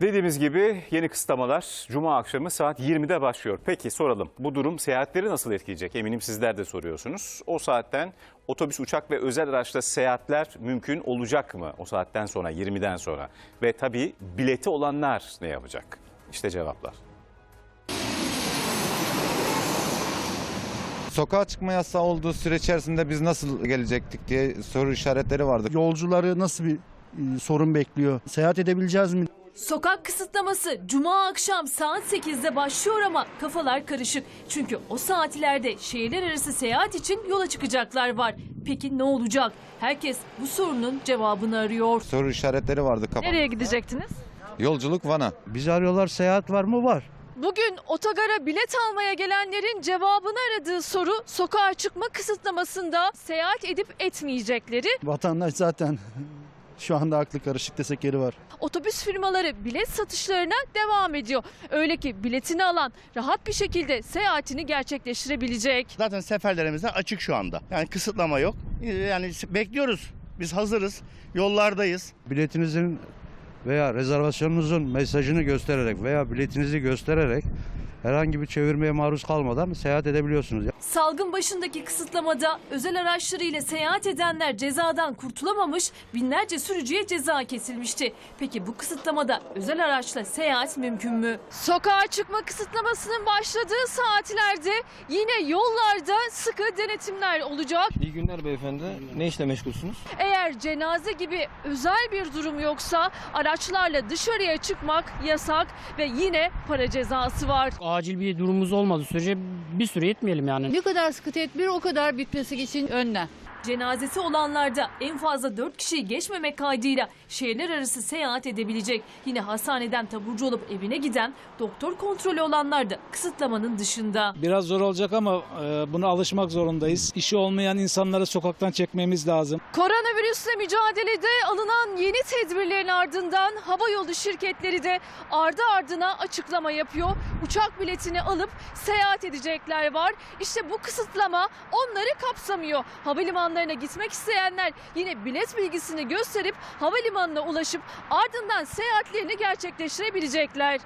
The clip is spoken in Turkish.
Dediğimiz gibi yeni kısıtlamalar Cuma akşamı saat 20'de başlıyor. Peki soralım bu durum seyahatleri nasıl etkileyecek? Eminim sizler de soruyorsunuz. O saatten otobüs, uçak ve özel araçla seyahatler mümkün olacak mı? O saatten sonra 20'den sonra. Ve tabii bileti olanlar ne yapacak? İşte cevaplar. Sokağa çıkma yasağı olduğu süre içerisinde biz nasıl gelecektik diye soru işaretleri vardı. Yolcuları nasıl bir e, sorun bekliyor? Seyahat edebileceğiz mi? Sokak kısıtlaması Cuma akşam saat 8'de başlıyor ama kafalar karışık. Çünkü o saatlerde şehirler arası seyahat için yola çıkacaklar var. Peki ne olacak? Herkes bu sorunun cevabını arıyor. Soru işaretleri vardı kafamda. Nereye gidecektiniz? Yolculuk Van'a. Bizi arıyorlar seyahat var mı? Var. Bugün otogara bilet almaya gelenlerin cevabını aradığı soru sokağa çıkma kısıtlamasında seyahat edip etmeyecekleri. Vatandaş zaten şu anda aklı karışık desek yeri var. Otobüs firmaları bilet satışlarına devam ediyor. Öyle ki biletini alan rahat bir şekilde seyahatini gerçekleştirebilecek. Zaten seferlerimiz de açık şu anda. Yani kısıtlama yok. Ee, Yani bekliyoruz. Biz hazırız. Yollardayız. biletinizin veya rezervasyonunuzun mesajını göstererek veya biletinizi göstererek herhangi bir çevirmeye maruz kalmadan seyahat edebiliyorsunuz. Salgın başındaki kısıtlamada özel araçlarıyla seyahat edenler cezadan kurtulamamış, binlerce sürücüye ceza kesilmişti. Peki bu kısıtlamada özel araçla seyahat mümkün mü? Sokağa çıkma kısıtlamasının başladığı saatlerde yine yollarda sıkı denetimler olacak. İyi günler beyefendi. Ne işle meşgulsünüz? Eğer cenaze gibi özel bir durum yoksa araçlarla dışarıya çıkmak yasak ve yine para cezası var. acil bir durumumuz olmadığı sürece bir süre yetmeyelim yani. Ne kadar sıkı tedbir o kadar bitmesi için önlem. Cenazesi olanlarda en fazla 4 kişiyi geçmemek kaydıyla şehirler arası seyahat edebilecek. Yine hastaneden taburcu olup evine giden doktor kontrolü olanlar da kısıtlamanın dışında. Biraz zor olacak ama e, buna alışmak zorundayız. İşi olmayan insanları sokaktan çekmemiz lazım. Koronavirüsle mücadelede alınan yeni tedbirlerin ardından havayolu şirketleri de ardı ardına açıklama yapıyor. Uçak biletini alıp seyahat edecekler var. İşte bu kısıtlama onları kapsamıyor. Havalimanlarına gitmek isteyenler yine bilet bilgisini gösterip havalimanına ulaşıp ardından seyahatlerini gerçekleştirebilecekler.